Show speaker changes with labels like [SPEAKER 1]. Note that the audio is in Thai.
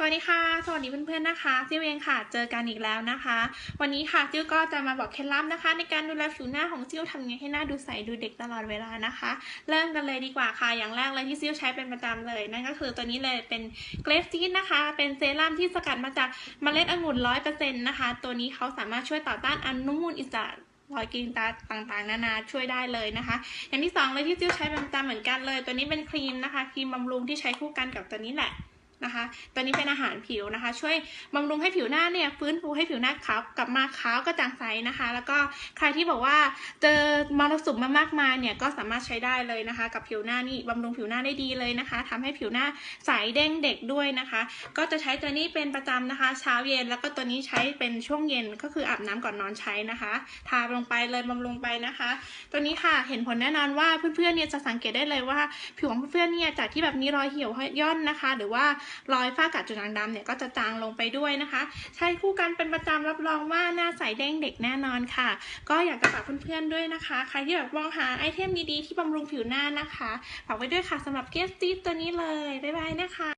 [SPEAKER 1] สวัสดีค่ะ สวัสดีเพื่อนๆนะคะจิ้วเองค่ะ เจอกันอีกแล้วนะคะ วันนี้ค่ะจิ้วก็จะมาบอกเคล็ดลับนะคะ ในการดูแลผิวหน้าของจิ้วทำยังไงให้หน้าดูใสดูเด็กตลอดเวลานะคะ เริ่มกันเลยดีกว่าค่ะ อย่างแรกเลยที่จิ้วใช้เป็นประจำเลย นั่นก็คือตัวนี้เลยเป็นเกรฟซีดนะคะ เป็นเซรั่มที่สกัดมาจากเมล็ดองุ่นร้อยเปอร์เซ็นต์นะคะ ตัวนี้เขาสามารถช่วยต่อต้านอนุมูลอิสระรอยกรีนตาต่างๆ นานาช่วยได้เลยนะคะ อย่างที่สองเลยที่จิ้วใช้เป็นประจำเหมือนกันเลย ตัวนี้เป็นครีมนะคะ ครีมบำรุงที่ใช้คู่กันกับตัวนี้แหละ นะคะตัวนี้เป็นอาหารผิวนะคะ ช่วยบำรุงให้ผิวหน้าเนี่ยฟื้นฟูให้ผิวหน้าขาวกลับมาขาวกระจ่างใสนะคะ แล้วก็ใครที่บอกว่าเจอมรสุมมามากมายเนี่ยก็สามารถใช้ได้เลยนะคะ กับผิวหน้านี่บำรุงผิวหน้าได้ดีเลยนะคะทำให้ผิวหน้าใสเด้งเด็กด้วยนะคะ ก็จะใช้ตัวนี้เป็นประจำนะคะ เช้าเย็นแล้วก็ตัวนี้ใช้เป็นช่วงเย็นก็คืออาบน้ำก่อนนอนใช้นะคะทาลงไปเลยบำรุงไปนะคะ ตัวนี้ค่ะเห็นผลแน่นอนว่าเพื่อนๆเนี่ยจะสังเกตได้เลยว่า ผิวของเพื่อนๆเนี่ยจากที่แบบมีรอยเหี่ยวย่อนนะคะ หรือว่ารอยฝ้ากัดจุดด่างดำเนี่ยก็จะจางลงไปด้วยนะคะ ใช้คู่กันเป็นประจำรับรองว่าหน้าใสเด้งเด็กแน่นอนค่ะ ก็อยากจะฝากเพื่อนๆด้วยนะคะ ใครที่แบบมองหาไอเทมดีๆที่บำรุงผิวหน้านะคะฝากไว้ด้วยค่ะสำหรับเกสตีตัวนี้เลยบ๊ายบายนะคะ